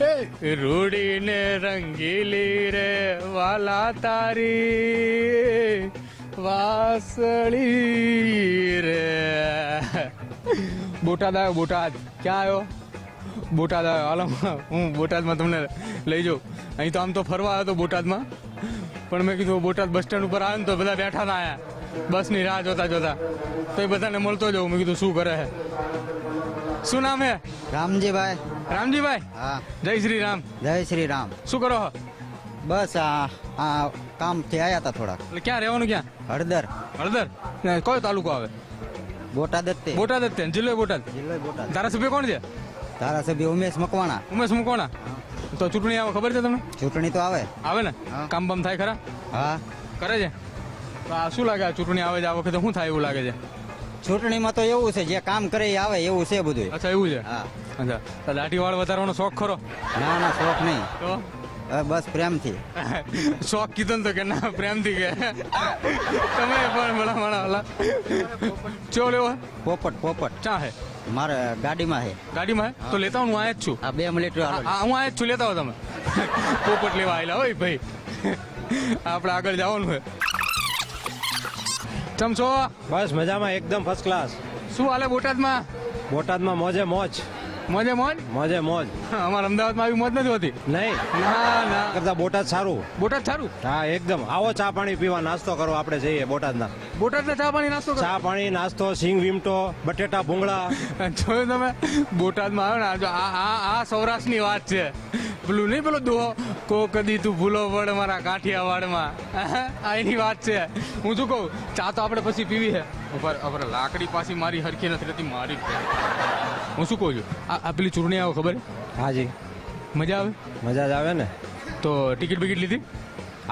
રૂડીને રંગીલી રે વાલા તારી વાસળી રે બોટાદ આવ્યો બોટાદ. ક્યાં આવ્યો? બોટાદ આવ્યો. હાલો, હું બોટાદમાં તમને લઈ જાઉં. અહીં તો આમ તો ફરવા આવ્યો તો બોટાદમાં. પણ મેં કીધું, બોટાદ બસ સ્ટેન્ડ ઉપર આવ્યો ને તો બધા બેઠા ના આયા. બસની રાહ જોતા જોતા. તો એ બધાને મળતો જવું મેં કીધું, શું કરે છે શું નામ હે? રામજીભાઈ. રામજીભાઈ? હા. જય શ્રી રામ જય શ્રી રામ શું કરો છો બસ આ આ કામથી આવ્યા હતા થોડાક. એટલે ક્યાં રહેવાનું ક્યાં? હળદર. હળદર? ને કયો તાલુકો આવે? બોટાદ જ તે બોટાદ જ તે ને, જિલ્લો બોટાદ? જિલ્લો બોટાદ. ધારાસભ્ય કોણ છે? ધારાસભ્ય ઉમેશ મકવાણા. ઉમેશ મુકોણા તો ચૂંટણી આવે ખબર છે તમને? ચૂંટણી તો આવે. આવે ને? હા. કામ બામ થાય ખરા? હા. કરે છે? તો આ શું લાગે આ ચૂંટણી આવે છે? આ વખતે શું થાય એવું લાગે છે? ચૂંટણીમાં તો એવું છે જે કામ કરે એ આવે એવું છે બધું અચ્છા એવું છે? હા. અચ્છા દાઢી વાળ વધારવાનો શોખ ખરો? ના ના શોખ નહીં. તો? બસ પ્રેમથી. શોખ કીધો ને તો કે ના પ્રેમથી કે. તમે પણ ભલા ભલા ભલા. ચો લેવો? પોપટ પોપટ. ચા હે? મારે ગાડીમાં છે ગાડીમાં હે? તો લેતા હું આયા જ છું. આ બે મિનિટ આ હું આયા જ છું લેતા હો તમે. પોપટ લેવા આવેલા હોય ભાઈ. આપણે આગળ જવાનું છે ચમ છો? બસ મજામાં એકદમ ફર્સ્ટ ક્લાસ શું હાલે બોટાદમાં? બોટાદમાં મોજે મોજ. મોજે મોજ? મોજે મોજ. અમારે અમદાવાદમાં આવી મોજ નથી હોતી. નહીં. ના ના. કરતા બોટાદ સારું. બોટાદ સારું? હા એકદમ. આવો ચા પાણી પીવા નાસ્તો કરો આપણે જઈએ બોટાદના. બોટાદના ચા પાણી નાસ્તો ચા પાણી નાસ્તો સિંગ વીમટો બટેટા ભૂંગળા. જોયું તમે બોટાદમાં આવ્યો ને આ આ સૌરાષ્ટ્રની વાત છે. પેલું નહીં પેલો દોહો? કો કદી તું ભૂલો વડ મારા કાઠિયાવાડમાં આ એની વાત છે. હું શું કહું? ચા તો આપણે પછી પીવી છે. ઉપર ઉપર લાકડી પાછી મારી હરખી નથી રહેતી મારી જ હું શું કહું છું? આ આ પેલી ચૂંટણી આવે ખબર? હાજી મજા આવે? મજા જ આવે ને. તો ટિકિટ બિકિટ લીધી?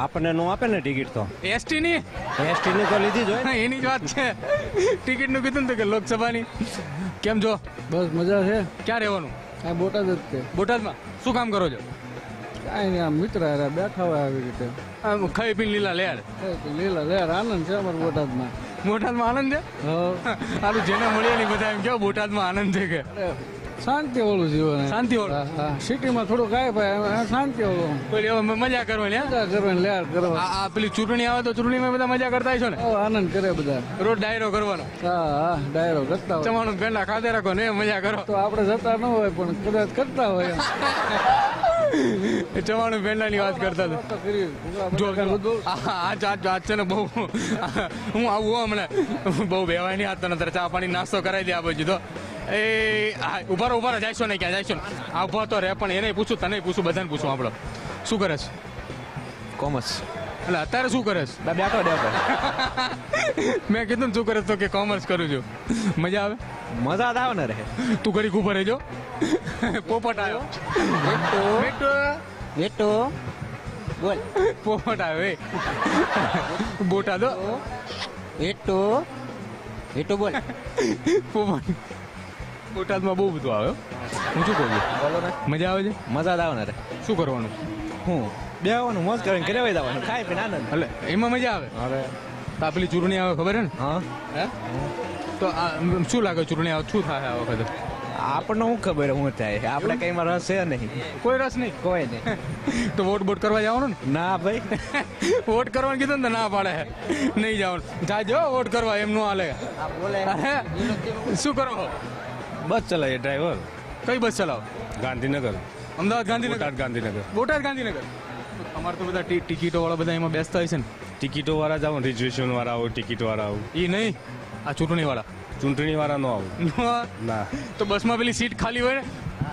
આપણને નો આપે ને ટિકિટ તો. એસટી ની એસટી ની તો લીધી જ હોય ને. એની જ વાત છે. ટિકિટનું કીધું ને તો કે લોકસભાની. કેમ જો? બસ મજા છે. ક્યાં રહેવાનું? આ બોટાદ જ છે. બોટાદમાં? શું કામ કરો છો? કાંઈ નહીં આમ મિત્ર હારે બેઠા હોય આવી રીતે. આમ ખાઈ પીને લીલા લેર કઈ તો લીલા લેર આનંદ છે અમારા બોટાદમાં. બોટાદમાં આનંદ છે? હા. સારું જેને મળીએ નહીં બધા એમ કેવો બોટાદમાં આનંદ છે કે? અરે, શાંતિ જીવન. શાંતિવાળું? હા, હા. સિટીમાં થોડું કાંઈ ભાઈ આ શાંતિ વાળું. કોઈ એવો મજા કરવાની મજા કરવાની લેર કરવા. આ પેલી ચૂંટણી આવે તો ચૂંટણીમાં બધા મજા કરતા છો ને? આનંદ કરે બધા. રોજ ડાયરો કરવાનો. હા હા ડાયરો કરતા હોય. ચવાણું પેંડા ખાતે રાખો ને મજા કરો. તો આપણે જતા ન હોય પણ કદાચ કરતા હોય ચવાણું પેંડા ની વાત કરતા હતા. આજ છે ને બહુ હું આવું હમણાં. બહુ બેવાય નહીં હાથ નતર ચા પાણી નાસ્તો કરાવી દે આ બાજુ તો. એ આ ઊભા ઊભા રહો, જાયશો નહીં ક્યાં જાયશો ને આ ઊભો તો રહે પણ એને પૂછું તને પૂછું બધાને પૂછું આપણો. શું કરે છે? કોમર્સ. એટલે અત્યારે શું કરે છે? બેઠો બેઠો મેં કીધું ને શું કરે તો કે કોમર્સ કરું છું. મજા આવે? મજા આવે ને રહે તું ઘડી ઊભો રહેજો. પોપટ આવ્યો. બેટો બેટો બોલ. પોપટ આવ્યો એ. બોટા દો એટો એટો બોલ. પોપટ. બોટાદમાં બહુ બધું આવે હું. શું કહું બોલો ને. મજા આવે છે? મજા જ આવે ને શું કરવાનું? હું? બેવાનું મોજ કરીને ઘરે વહી જવાનું. ખાઈ પીને આનંદ. એટલે એમાં મજા આવે? અરે. તો આ પેલી ચૂંટણી આવે ખબર છે ને? હા. હે? તો શું લાગે ચૂંટણી આવે? શું થાય આ વખતે? આપણને શું ખબર હું થાય? આપણે કઈ માં રસ છે નહીં. કોઈ રસ નહીં? કોઈ નહીં. તો વોટ બોટ કરવા જવાનું ના? ભાઈ. વોટ કરવાનું કીધું ને તો ના પાડે. નહીં જવાનું. જાજો વોટ કરવા એમ નો હાલે શું કરો? બસ ચલાવીએ ડ્રાઈવર કઈ બસ ચલાવો? ગાંધીનગર. અમદાવાદ ગાંધીનગર? ગાંધીનગર. બોટાદ ગાંધીનગર. અમારે તો બધા ટિકિટો વાળા બધા એમાં બેસતા હોય છે ને. ટિકિટો વાળા જાવ રિઝર્વેશન વાળા આવો ટિકિટ વાળા આવો. એ નહીં આ ચૂંટણી વાળા ચૂંટણી વાળા નો આવું ના. તો બસમાં પેલી સીટ ખાલી હોય ને?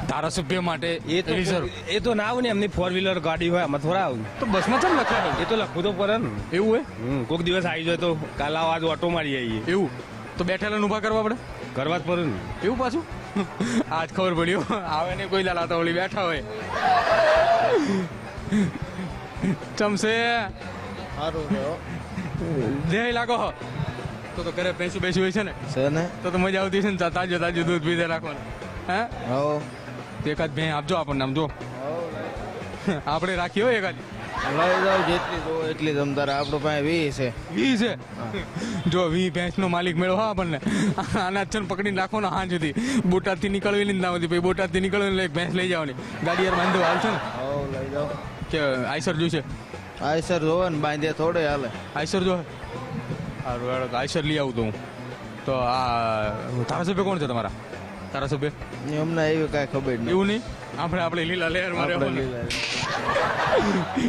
ધારાસભ્ય માટે એ તો રિઝર્વ એ તો ના આવું ને એમની ફોર વ્હીલર ગાડી હોય આમાં થોડા આવું. તો બસમાં ચમ લખાય એ તો લખવું તો પડે ને. એવું હોય? કોઈક દિવસ આવી જાય તો કાલ આવાજ ઓટો મારી આવીએ. એવું? તો બેઠેલા ઊભા કરવા પડે? કરવા જ પડે ને. એવું પાછું? આજ ખબર પડ્યું આવે ને કોઈ લાલા તો ઓલી બેઠા હોય. ચમસે? જય લાગો તો તો ઘરે ભેંસું બેસું હોય છે ને. છે ને? તો તો મજા આવતી છે ને તાજો તાજું દૂધ પીધે રાખવાનું. હે? હો તો એકાદ ભેં આપજો આપણને આમ જો આપણે રાખી હોય એકાદ. લઈ જાવ જેટલી જો એટલી તમ તારે આપણું પાસે વી છે. વી છે? જો વી ભેંસનો માલિક મેળવો આપણને. આના છે પકડીને રાખો ને હાં સુધી. બોટાદથી નીકળવી નહીં ના પછી પછી બોટાદથી નીકળવી એક ભેંસ લઈ જવાની. ગાડી યાર બાંધો છે ને. લઈ જાવ કે આઈસર જોઈશે? આ સર જોવે ને બાંધે થોડે હાલે. આઈસર જો સારું હેડો આઈસર લઈ આવું તો હું. તો આ ધારાસભ્ય કોણ છે તમારા? ધારાસભ્ય? અમને એવી કાંઈ ખબર નહીં એવું નહીં? આપણે આપણે લીલા લહેરમાં રહેવાનું.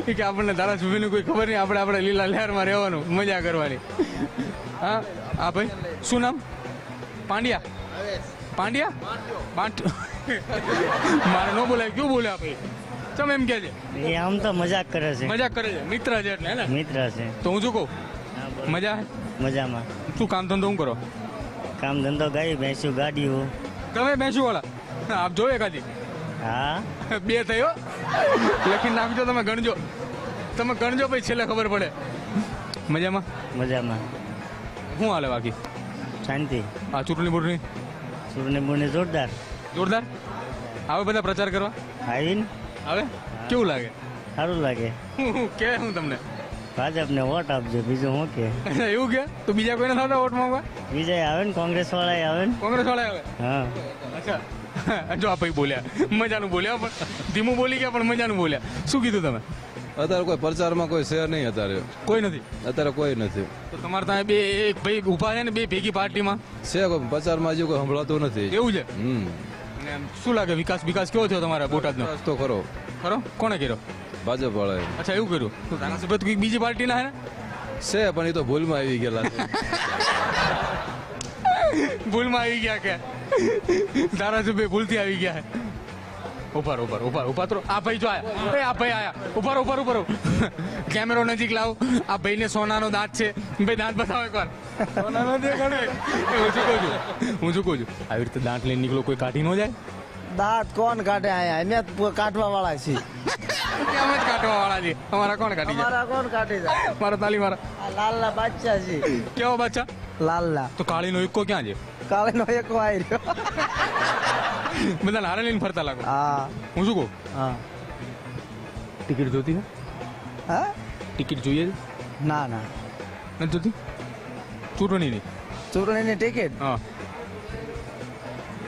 કે આપણને ધારાસભ્યની કોઈ ખબર નહીં આપણે આપણે લીલા લહેરમાં રહેવાનું મજા કરવાની. હા હા ભાઈ શું નામ? પાંડ્યા. પાંડ્યા? પાંટ મારે ન બોલાય ક્યું બોલ્યા ભાઈ? તમે એમ કે છે. એ આમ તો મજાક કરે છે. મજાક કરે છે. મિત્ર છે એટલે હે ને? મિત્ર છે. તો હું શું કહું? મજા? મજામાં. શું કામ ધંધો શું કરો? કામ ધંધો ગાય ભેંસ્યું ગાડીઓ. તમે બેસું વાળા? આપ જોવે કાદી હા. બે થયો લખી નાખજો તમે ગણજો. તમે ગણજો પછી છેલ્લે ખબર પડે. મજામાં? મજામાં. શું હાલે બાકી? શાંતિ. આ ચૂંટણી બૂટણી? ચૂંટણી બુને જોરદાર. જોરદાર? આવે બધા પ્રચાર કરવા? આવીને આવે? કેવું લાગે? સારું લાગે. કે હું તમને? ભાજપને વોટ આપજો બીજું શું કે? એવું કે? તો બીજા કોઈને થતા વોટ માંગવા? બીજા આવે ને કોંગ્રેસ વાળા આવે ને? કોંગ્રેસ વાળા આવે? હા. અચ્છા. જો આ ભાઈ બોલ્યા. મજાનું બોલ્યા પણ ધીમું બોલી ગયા પણ મજાનું બોલ્યા. શું કીધું તમે? અત્યારે કોઈ પ્રચારમાં કોઈ શેર નહીં અત્યારે. કોઈ નથી? અત્યારે કોઈ નથી. તો તમારે ત્યાં બે એક ભાઈ ઊભા છે ને બે ભેગી પાર્ટીમાં? છે કોઈ પ્રચારમાં હજુ કોઈ સંભળાતું નથી. એવું છે? હમ. શું લાગે વિકાસ વિકાસ કેવો થયો તમારા બોટાદનો? તો ખરો. ખરો? કોણે કર્યો? ભાજપ વાળાએ અચ્છા એવું કર્યું? તો ધારાસભ્ય બીજી પાર્ટીના હે ને? છે પણ એ તો ભૂલમાં આવી ગયેલા ભૂલમાં આવી ગયા કે? ધારાસભ્ય ભૂલથી આવી ગયા ઉપર ઉપર ઉપર ઉપર તો આ ભાઈ જો આયા. એ આ ભાઈ આયા. ઉપર ઉપર ઉપર કેમેરો નજીક લાવો. આ ભાઈને સોનાનો દાંત છે. ભાઈ દાંત બતાવો એકવાર. સોનાનો દેખાડે હું કહું છું. હું શું છું. આવી રીતે દાંત લઈને નીકળો કોઈ કાઢી ન જાય. દાંત કોણ કાઢે આયા? અમે કાઢવા વાળા છીએ. અમે જ કાઢવા વાળા છીએ? અમારા કોણ કાઢી જાય? અમારા કોણ કાઢી જાય? મારા તાલી મારા. લાલલા બાદશાહ છે કેવો બચ્ચા લાલલા તો કાળીનો ઇક્કો ક્યાં છે? કાળેનો એક વાય રહ્યો બધા હારે લઈને ફરતા લાગો. હા. હું શું કહું? હા. ટિકિટ જોતી હે? હા? ટિકિટ જોઈએ? ના ના. નથી જોતી? ચૂંટણીની ચૂંટણીની ટિકિટ? હા.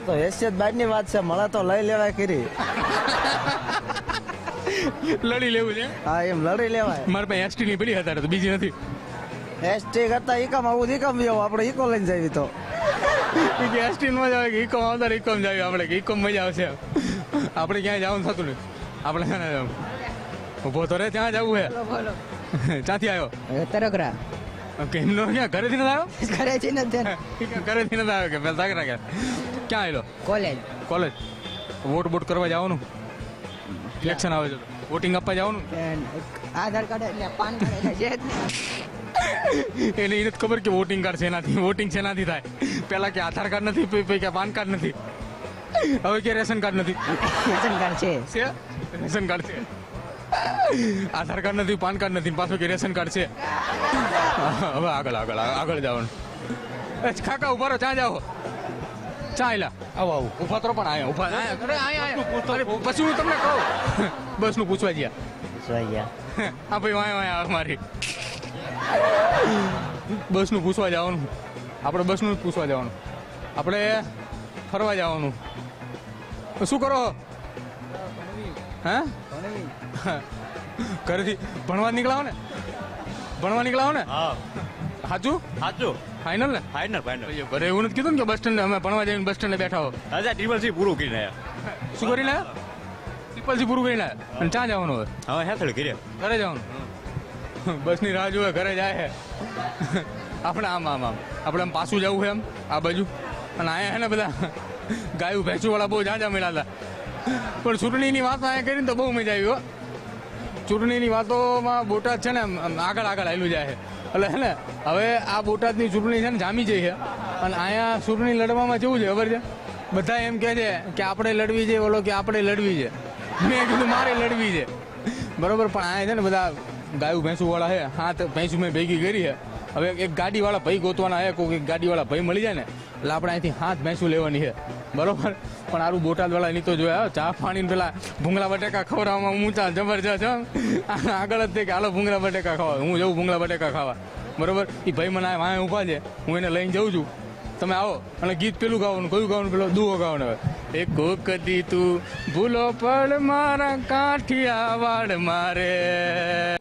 તો હેસિયત બાદની વાત છે મળે તો લઈ લેવાય કરી લડી લેવું છે? હા એમ લડી લેવાય. મારે પાસે એસટી ની પેલી હતા તો બીજી નથી. એસટી કરતા એકમ આવું એકમ જેવું આપણે ઈકો લઈને જઈએ તો. ઈ જ આવે કે ઇકોમ આવતા ઇકોમ જાવી આપણે કે ઇકોમ મજા આવશે. આપણે ક્યાંય જવાનું થતું નહીં આપણે છે જવું ઊભો તો રે ત્યાં જવું હે. ક્યાંથી આવ્યો? તરકરા. કેમનો ક્યાં ઘરેથી નથી આવ્યો? ઘરે છે ને ઈ ઘરેથી નથી આવ્યો કે પેલા તાકરા કે ક્યાં આવેલો? કોલેજ. કોલેજ. વોટ બોટ કરવા જવાનું? ઇલેક્શન આવે છે વોટિંગ આપવા જવાનું? આધાર કાર્ડ એટલે પાન કાર્ડ જ. એને એને ખબર કે વોટિંગ કાર્ડ શેનાથી વોટિંગ શેનાથી થાય. પેલા કે આધાર કાર્ડ નથી પછી કે પાન કાર્ડ નથી. હવે કે રેશન કાર્ડ નથી. રેશન કાર્ડ છે. છે? રેશન કાર્ડ છે. આધાર કાર્ડ નથી પાન કાર્ડ નથી પાછું કે રેશન કાર્ડ છે. હવે આગળ આગળ આગળ જવાનું એ કાકા ઊભા રહો ત્યાં જાઓ. ચા આયલા આવો આવો. ઊભા તો પણ આયા ઊભા. આયા અરે આયા આયા. અરે, પછી. હું તમને કહું બસનું પૂછવા ગયા. પૂછવા ગયા. હા ભાઈ વાય વાય આવે મારી. બસનું પૂછવા જવાનું. આપણે બસનું જ પૂછવા જવાનું. આપણે ફરવા જવાનું. શું કરો? હે? ઘરેથી ભણવા નીકળાવો ને? ભણવા નીકળાવો ને? સાચું સાચું ફાઇનલ ને? ફાઇનલ ફાઇનલ ભરે એવું નથી કીધું ને કે બસ સ્ટેન્ડ અમે ભણવા જઈને બસ સ્ટેન્ડે બેઠા હો. રાજા ટ્રિપલ સી પૂરું કરીને શું કરીને ટ્રિપલ સી પૂરું કરીને? અને ક્યાં જવાનું હવે? હવે હેથળ કરીએ ઘરે જવાનું. બસની રાહ જોવે ઘરે જાય છે આપણે આમ આમ આમ. આપણે આમ પાછું જવું છે એમ, આ બાજુ. અને અહીંયા છે ને બધા ગાયું ભેંસું વાળા બહુ જાજા મળ્યા હતા. પણ ચૂંટણીની વાત અહીંયા કરીને તો બહુ મજા આવી હો. ચૂંટણીની વાતોમાં બોટાદ છે ને આગળ આગળ આવેલું જાય છે. એટલે છે ને, હવે આ બોટાદની ચૂંટણી છે ને જામી જઈ છે. અને અહીંયા ચૂંટણી લડવામાં જેવું છે, ખબર છે? બધા એમ કહે છે કે આપણે લડવી છે, બોલો કે આપણે લડવી છે. મેં કીધું મારે લડવી છે. બરોબર, પણ અહીંયા છે ને બધા ગાયું ભેંસું વાળા છે. હા તો ભેંસું મેં ભેગી કરી છે. હવે એક ગાડીવાળા ભાઈ ગોતવાના હે કોઈ એક ગાડીવાળા ભાઈ મળી જાય ને, એટલે આપણે અહીંથી હાથ ભેંસું લેવાની છે. બરોબર? પણ આરું બોટાદવાળા એની તો જોયા ચા પાણીને પેલા ભૂંગળા બટેકા ખવડાવવામાં ઊંચા, જબરજસ્ત. આગળ જ તે કે, હાલો, ભૂંગળા બટેકા ખાવા. હું જઉં ભૂંગળા બટેકા ખાવા. બરોબર? એ ભાઈ મને વાંહે ઊભા છે. હું એને લઈને જઉં છું. તમે આવો. અને ગીત પેલું ગાવાનું, કયું ગાવાનું? પેલો દુઓ ગાવાનું હવે. એ કોકદી તું ભૂલો પડ, મારા કાઠિયા વાડ મારે.